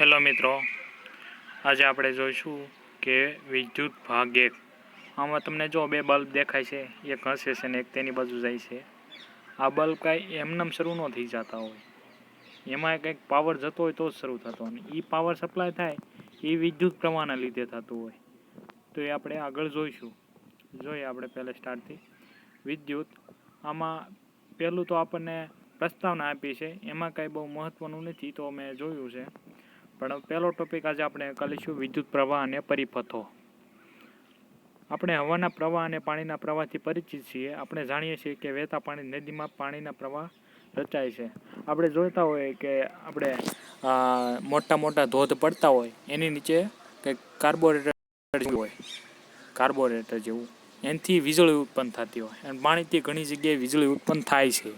Hello મિત્રો, આજે આપણે જોઈશું કે વિદ્યુત ભાગ એક આમાં તમને જો બે બલ્બ દેખાય છે, એક હશે છે ને એક તેની બાજુ જાય છે. આ બલ્બ કાંઈ એમનેમ શરૂ ન થઈ જતા હોય. એમાં કંઈક પાવર જતો હોય તો જ શરૂ થતો અને એ પાવર સપ્લાય થાય એ વિદ્યુત પ્રવાહના લીધે થતું હોય. તો એ આપણે આગળ જોઈશું. જોઈએ આપણે પહેલે સ્ટાર્ટથી વિદ્યુત, આમાં પહેલું તો આપણને પ્રસ્તાવના આપી છે. એમાં કાંઈ બહુ મહત્ત્વનું નથી તો મેં જોયું છે. પણ પહેલો ટોપિક આજે આપણે કરીશું વિદ્યુત પ્રવાહ અને પરિપથો. આપણે હવાના પ્રવાહ અને પાણીના પ્રવાહથી પરિચિત છીએ. આપણે જાણીએ છીએ કે વહેતા પાણી નદીમાં પાણીના પ્રવાહ રચાય છે. આપણે જોતા હોઈએ કે આપણે મોટા મોટા ધોધ પડતા હોય, એની નીચે કંઈક કાર્બોરેટર હોય. કાર્બોરેટર જેવું. એનાથી વીજળી ઉત્પન્ન થતી હોય. અને પાણીથી ઘણી જગ્યાએ વીજળી ઉત્પન્ન થાય છે.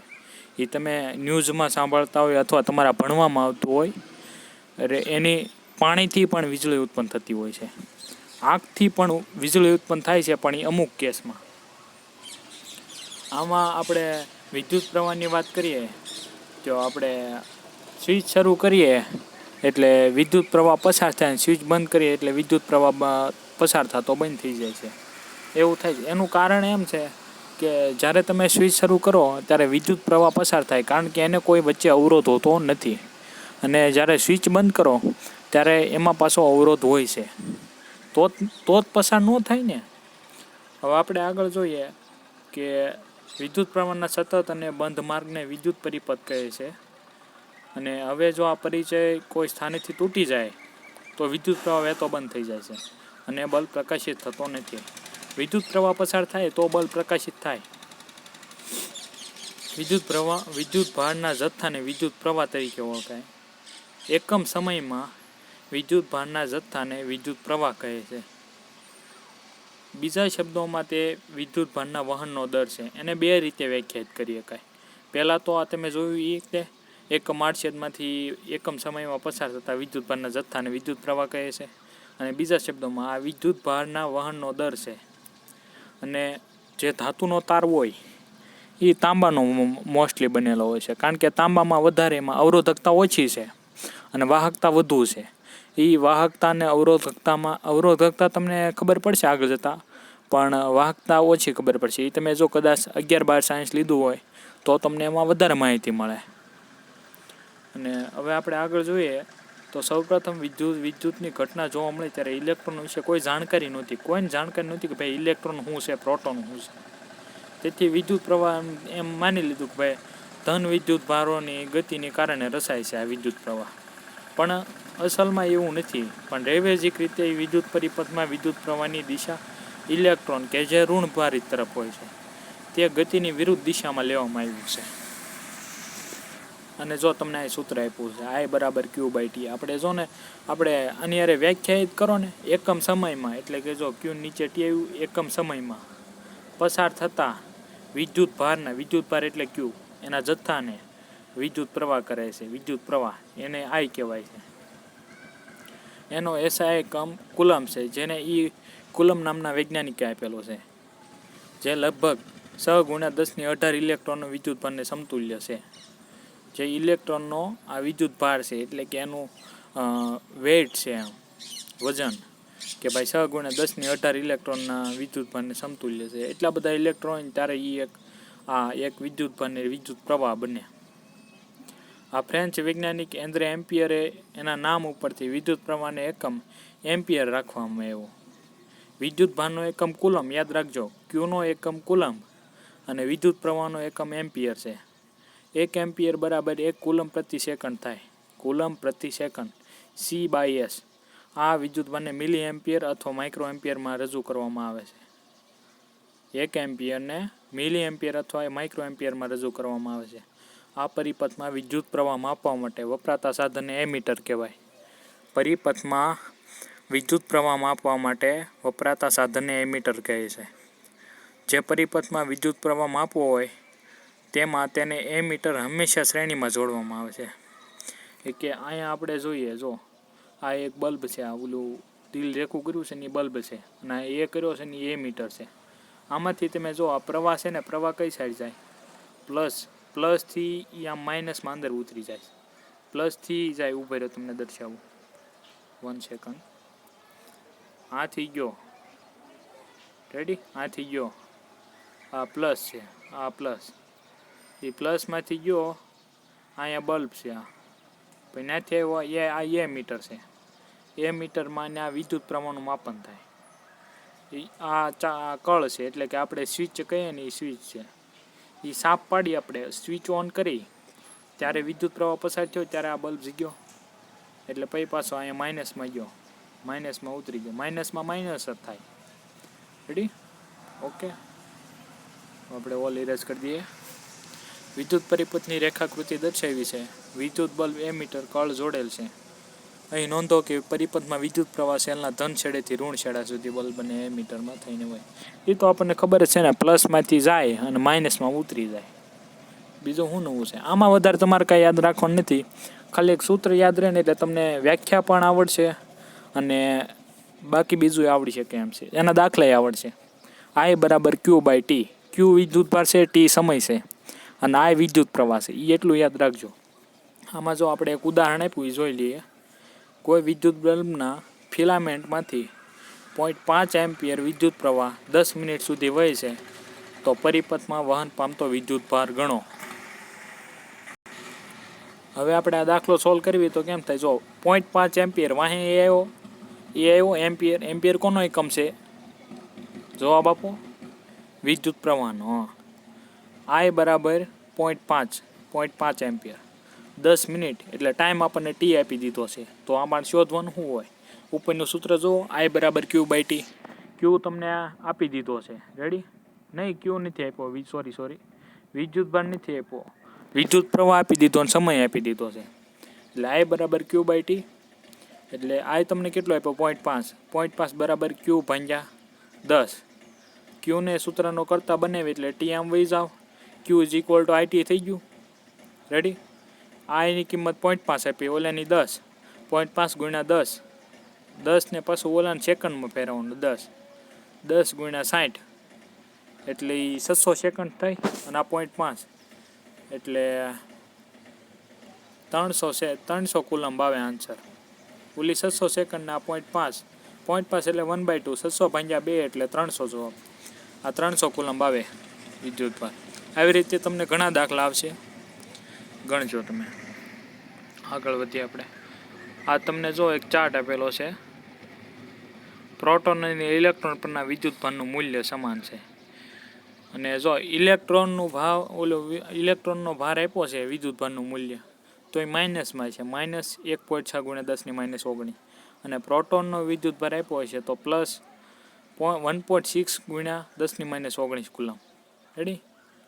એ તમે ન્યૂઝમાં સાંભળતા હોય અથવા તમારા ભણવામાં આવતું હોય અરે એની પાણીથી પણ વીજળી ઉત્પન્ન થતી હોય છે. આગથી પણ વીજળી ઉત્પન્ન થાય છે, પણ એ અમુક કેસમાં. આમાં આપણે વિદ્યુત પ્રવાહની વાત કરીએ, તો આપણે સ્વિચ શરૂ કરીએ, એટલે વિદ્યુત પ્રવાહ પસાર થાય સ્વિચ બંધ કરીએ, એટલે વિદ્યુત પ્રવાહ પસાર થતો બંધ થઈ જાય છે. એવું થાય છે. એનું કારણ એમ છે કે જ્યારે તમે સ્વિચ શરૂ કરો, ત્યારે વિદ્યુત પ્રવાહ પસાર થાય, કારણ કે એને કોઈ વચ્ચે અવરોધ હોતો નથી. અને જ્યારે સ્વિચ બંધ કરો, ત્યારે એમાં પાછો અવરોધ હોય છે. તો તો જ પસાર ન થાય ને? હવે આપણે આગળ જોઈએ કે વિદ્યુત પ્રવાહના સતત અને બંધ માર્ગને વિદ્યુત પરિપથ કહે છે. અને હવે જો આ પરિચય કોઈ સ્થાનેથી તૂટી જાય, તો વિદ્યુત પ્રવાહ વહેતો બંધ થઈ જાય છે અને બલ્બ પ્રકાશિત થતો નથી. વિદ્યુત પ્રવાહ પસાર થાય તો બલ્બ પ્રકાશિત થાય. વિદ્યુત પ્રવાહ, વિદ્યુત ભારના જથ્થાને વિદ્યુત પ્રવાહ તરીકે ઓળખાય. એકમ સમયમાં વિદ્યુત ભારના જથ્થાને વિદ્યુત પ્રવાહ કહે છે. બીજા શબ્દોમાં તે વિદ્યુત ભારના વહનનો દર છે. એને બે રીતે વ્યાખ્યાયિત કરી શકાય. પહેલાં તો આ તમે જોયું એ કે એક માળછેદમાંથી એકમ સમયમાં પસાર થતા વિદ્યુત ભારના જથ્થાને વિદ્યુત પ્રવાહ કહે છે. અને બીજા શબ્દોમાં આ વિદ્યુત ભારના વહનનો દર છે. અને જે ધાતુનો તાર હોય એ તાંબાનો મોસ્ટલી બનેલો હોય છે. કારણ કે તાંબામાં વધારે એમાં અવરોધકતા ઓછી છે. અને વાહકતા વધુ છે. એ વાહકતાને અવરોધકતામાં અવરોધકતા તમને ખબર પડશે આગળ જતાં. પણ વાહકતા ઓછી ખબર પડશે. એ તમે જો કદાચ અગિયાર, બાર, સાયન્સ લીધું હોય, તો તમને એમાં વધારે માહિતી મળે. અને હવે આપણે આગળ જોઈએ, તો સૌપ્રથમ વિદ્યુત, વિદ્યુતની ઘટના જોવા મળે ત્યારે ઇલેક્ટ્રોન વિશે કોઈ જાણકારી નહોતી. કોઈને જાણકારી નહોતી કે ભાઈ ઇલેક્ટ્રોન શું છે, પ્રોટોન શું છે. તેથી વિદ્યુત પ્રવાહ એમ- માની લીધું કે ભાઈ ધન વિદ્યુત ભારોની ગતિને કારણે રસાય છે આ વિદ્યુત પ્રવાહ. પણ અસલમાં એવું નથી. પણ રેવેજિક રીતે વિદ્યુત પરિપથમાં વિદ્યુત પ્રવાહની દિશા ઇલેક્ટ્રોન કે જે ઋણ ભારિત તરફ હોય છે, તે ગતિની વિરુદ્ધ દિશામાં લેવામાં આવ્યું છે. અને જો તમને આ સૂત્ર આપ્યું છે આઈ બરાબર ક્યુ બાય ટી આપણે જો ને, આપણે આની અરે વ્યાખ્યાયિત કરો ને, એકમ સમયમાં, એટલે કે જો ક્યુ નીચે ટી આવ્યું, એકમ સમયમાં. પસાર થતા વિદ્યુત ભારના, વિદ્યુત ભાર એટલે ક્યુ એના જથ્થાને વિદ્યુત પ્રવાહ કરે છે, વિદ્યુત પ્રવાહ, એને આઈ કહેવાય છે. એનો એસઆઈ એકમ કુલમ છે, જેને ઈ કુલમ નામના વૈજ્ઞાનિકે આપેલો છે, જે લગભગ છ ગુણ્યા દસની અઢાર ઇલેક્ટ્રોનનો વિદ્યુત ભારને સમતુલ્ય છે. જે ઇલેક્ટ્રોનનો આ વિદ્યુત ભાર છે, એટલે કે એનું વેઇટ છે એમ, વજન, કે ભાઈ છ ગુણ્યા દસની અઢાર ઇલેક્ટ્રોનના વિદ્યુત ભારને સમતુલ્ય છે. એટલા બધા ઇલેક્ટ્રોન, ત્યારે એ એક, આ એક વિદ્યુત ભારને વિદ્યુત પ્રવાહ બને. આ ફ્રેન્ચ વૈજ્ઞાનિક એન્દ્રે એમ્પિયરે એના નામ ઉપરથી વિદ્યુત પ્રવાહને એકમ એમ્પિયર રાખવામાં આવ્યો. વિદ્યુત ભારનો એકમ કુલમ યાદ રાખજો ક્યુનો એકમ કુલમ અને વિદ્યુત પ્રવાહનો એકમ એમ્પિયર છે. એક એમ્પિયર બરાબર એક કુલમ પ્રતિ સેકન્ડ થાય. કુલમ પ્રતિ સેકન્ડ સી બાય એસ આ વિદ્યુત ભારને મિલી એમ્પિયર અથવા માઇક્રો એમ્પિયરમાં રજૂ કરવામાં આવે છે. એક એમ્પિયરને મિલી એમ્પિયર અથવા માઇક્રો એમ્પિયરમાં રજૂ કરવામાં આવે છે. આ પરિપથમાં વિદ્યુત પ્રવાહ માપવા માટે વપરાતા સાધનને એમીટર કહેવાય. પરિપથમાં વિદ્યુત પ્રવાહ માપવા માટે વપરાતા સાધનને એમીટર કહે છે. જે પરિપથમાં વિદ્યુત પ્રવાહ માપવો હોય, તેમાં તેને એમીટર હંમેશા શ્રેણીમાં જોડવામાં આવે છે. કે અહીંયા આપણે જોઈએ, જો, આ એક બલ્બ છે, આ ઓલું દિલ રેખું કર્યું છે ને એ બલ્બ છે, અને એ કર્યો છે ને એ મીટર છે. આમાંથી તમે જો, આ પ્રવાહ છે ને, પ્રવાહ કઈ સાઈડ જાય? પ્લસ પ્લસથી એ આમ માઇનસમાં અંદર ઉતરી જાય. પ્લસથી જાય ઊભો રહ્યો, તમને દર્શાવું. વન સેકન્ડ આથી ગયો. રેડી આથી ગયો. આ પ્લસ છે. આ પ્લસ. એ પ્લસમાંથી ગયો. અહીંયા બલ્બ છે, આ. પછી ત્યાંથી આવ્યો એ આ એ મીટર છે. એ મીટરમાં ને આ વિદ્યુત પ્રમાણનું માપન થાય. આ ચા આ કળ છે, એટલે કે આપણે સ્વિચ કહીએ ને એ સ્વિચ છે. એ સાપ પાડી આપણે સ્વિચ ઓન કરી. ત્યારે વિદ્યુત પ્રવાહ પસાર થયો, ત્યારે આ બલ્બ ગયો એટલે પછી પાછો અહીંયા માઇનસમાં ગયો. માઇનસમાં ઉતરી ગયો. માઇનસમાં માઇનસ જ થાય. રેડી ઓકે આપણે ઓલ ઇરેઝ કરી દઈએ. વિદ્યુત પરિપથની રેખાકૃતિ દર્શાવી છે. વિદ્યુત બલ્બ એમીટર કળ જોડેલ છે. અહીં નોંધો કે પરિપથમાં વિદ્યુત પ્રવાહ સેલના ધન છેડેથી ઋણ છેડા સુધી બલ્બ અને મીટરમાં થઈને હોય એ તો આપણને ખબર જ છે ને, પ્લસમાંથી જાય અને માઇનસમાં ઉતરી જાય. બીજું શું નવું છે? આમાં વધારે તમારે કાંઈ યાદ રાખવાનું નથી. ખાલી એક સૂત્ર યાદ રહે ને એટલે તમને વ્યાખ્યા પણ આવડશે અને બાકી બીજું આવડી શકે એમ છે. એના દાખલાય આવડશે. આઈ બરાબર ક્યુ બાય ટી ક્યુ વિદ્યુત ભાર છે ટી સમય છે. અને આ વિદ્યુત પ્રવાહ છે. એ એટલું યાદ રાખજો. આમાં જો આપણે એક ઉદાહરણ આપ્યું એ જોઈ લઈએ. કોઈ વિદ્યુત બલ્બના ફિલામેન્ટમાંથી પોઈન્ટ પાંચ એમ્પિયર વિદ્યુત પ્રવાહ દસ મિનિટ સુધી વહે છે, તો પરિપથમાં વહન પામતો વિદ્યુત ભાર ગણો. હવે આપણે આ દાખલો સોલ્વ કરવી તો કેમ થાય? જો પોઈન્ટ પાંચ એમ્પિયર વાહે એ આવ્યો એ આવ્યો એમ્પિયર એમ્પિયર કોનો એકમ છે? જવાબ આપો. વિદ્યુત પ્રવાહનો. હા. આઈ બરાબર પોઈન્ટ પાંચ પોઈન્ટ પાંચ એમ્પિયર. દસ મિનિટ એટલે ટાઈમ આપણને ટી આપી દીધો છે. તો આમાં શોધવાનું શું હોય? ઉપરનું સૂત્ર જુઓ આઈ બરાબર ક્યુ બાય ટી ક્યુ તમને આપી દીધો છે. રેડી નહીં ક્યુ નથી આપ્યો. સોરી સોરી વિદ્યુત ભાર નથી આપ્યો. વિદ્યુત પ્રવાહ આપી દીધો અને સમય આપી દીધો છે. એટલે આઈ બરાબર ક્યુ બાય ટી એટલે આઈ તમને કેટલો આપ્યો? પોઈન્ટ પાંચ. પોઈન્ટ પાંચ બરાબર ક્યુ ભાંગ્યા દસ. ક્યુને સૂત્રનો કરતા બનાવી, એટલે ટી આમ વહી જાઓ Q is equal to I T થઈ ગયું. રેડી આઈની કિંમત પોઈન્ટ પાંચ આપી, ઓલાની દસ. પોઈન્ટ પાંચ ગુણ્યા દસ. દસ ને પાછું ઓલાને સેકન્ડમાં ફેરવવાનું, દસ. દસ ગુણ્યા સાઠ એટલે એ છસો સેકન્ડ થઈ અને આ પોઈન્ટ પાંચ. એટલે ત્રણસો સે ત્રણસો કુલમ આવે આન્સર ઓલી છસો સેકન્ડ આ પોઈન્ટ પાંચ. પોઈન્ટ પાંચ એટલે વન બાય ટુ છસો ભાંગ્યા બે એટલે ત્રણસો જવાબ. આ ત્રણસો કુલમ આવે વિદ્યુત પર આવી રીતે તમને ઘણા દાખલા આવશે. ગણજો તમે. આગળ વધીએ આપણે. આ તમને જો એક ચાર્ટ આપેલો છે. પ્રોટોન અને ઇલેક્ટ્રોન પરના વિદ્યુત ભાનનું મૂલ્ય સમાન છે. અને જો ઇલેક્ટ્રોનનું ભાવ, ઓલો ઇલેક્ટ્રોનનો ભાર આપ્યો છે વિદ્યુત ભારનું મૂલ્ય તો એ માઇનસમાં છે. માઇનસ એક પોઈન્ટ છ ગુણ્યા દસની માઇનસ ઓગણી. અને પ્રોટોનનો વિદ્યુત ભાર આપ્યો છે તો પ્લસ વન પોઈન્ટ સિક્સ ગુણ્યા દસની માઇનસ ઓગણીસ કુલમ રેડી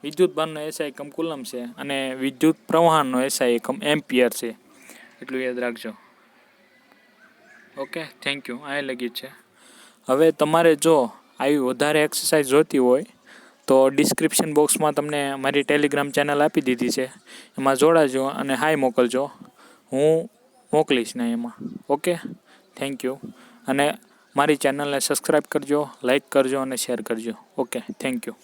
વિદ્યુત ભારનો એસઆઈ એકમ કુલમ છે અને વિદ્યુત પ્રવાહનો એસઆઈ એકમ એમ્પિયર છે. એટલું યાદ રાખજો. ઓકે થેન્ક યુ આ લગી છે. હવે તમારે જો આવી વધારે એક્સરસાઇઝ જોતી હોય, તો ડિસ્ક્રિપ્શન બોક્સમાં તમને મારી ટેલિગ્રામ ચેનલ આપી દીધી છે. એમાં જોડાજો અને હાય મોકલજો. હું મોકલીશ ને એમાં. ઓકે થેન્ક યુ અને મારી ચેનલને સબસ્ક્રાઈબ કરજો લાઇક કરજો અને શેર કરજો. Okay thank you